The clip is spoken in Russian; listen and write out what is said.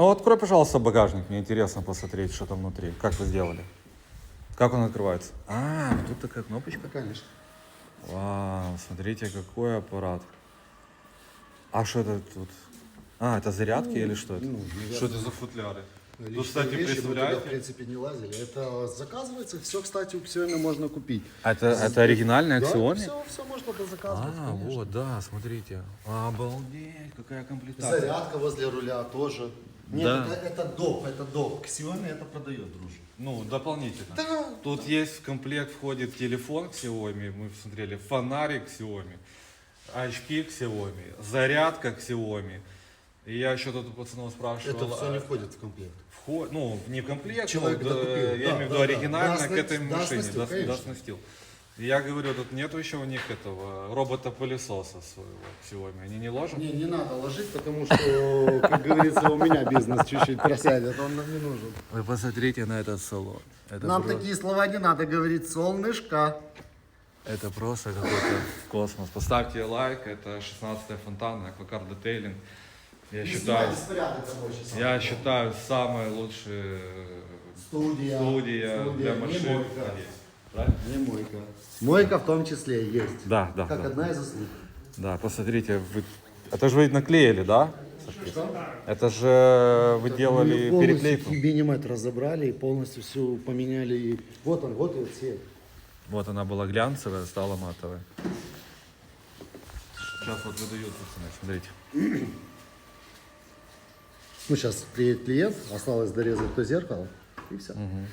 Ну, открой, пожалуйста, багажник. Мне интересно посмотреть, что там внутри. Как вы сделали? Как он открывается? А, тут такая кнопочка. Конечно. Вау, смотрите, какой аппарат. А что это тут? А, это зарядки или что это? ну, что это за футляры? Личные Тут, кстати, вещи, мы туда, в представляете? принципе, не лазили. Это заказывается. Все, кстати, у Xiaomi можно купить. А Это, это оригинальная Да, Xiaomi? все, все можно заказывать. А, вот, да, смотрите. Обалдеть, какая комплектация. Зарядка возле руля тоже. Нет, Да. это, это доп, это доп. Xiaomi это продает, друже. Ну, дополнительно. Да. Тут есть в комплект входит телефон Xiaomi, мы смотрели, фонарик Xiaomi, очки Xiaomi, зарядка Xiaomi. И я еще тут у пацанов спрашивал. Это все а, не входит в комплект. вход- ну, не в комплект, Человек ну, да, докупил. я Да, имею в виду да, да. оригинально к этой оснастил, да, машине, оснастил, да, конечно. да, оснастил. И Я говорю, тут нету еще у них этого робота-пылесоса своего Xiaomi. Они не ложат? Не, не надо ложить, потому что, как говорится, у меня бизнес чуть-чуть просядет, он нам не нужен. Вы посмотрите на этот салон. Это Нам про- такие слова не надо говорить, солнышко. Это просто какой-то космос. Поставьте лайк, это 16 фонтан, аквакар детейлинг. Я считаю, я считаю, самая лучшая Студия. студия для не машин. Правильно? Не мойка. Мойка в том числе есть. Да, да, Как да. одна из услуг. Да, посмотрите, вы... это же вы наклеили, да? Что? Это же вы делали Мы полностью переклейку. кабинемет разобрали и полностью все поменяли. И Вот он, вот и цвет. Вот она была глянцевая, стала матовая. Сейчас вот выдают, пацаны, смотрите. Ну, сейчас приедет клиент, осталось дорезать то зеркало, и все. Мгм.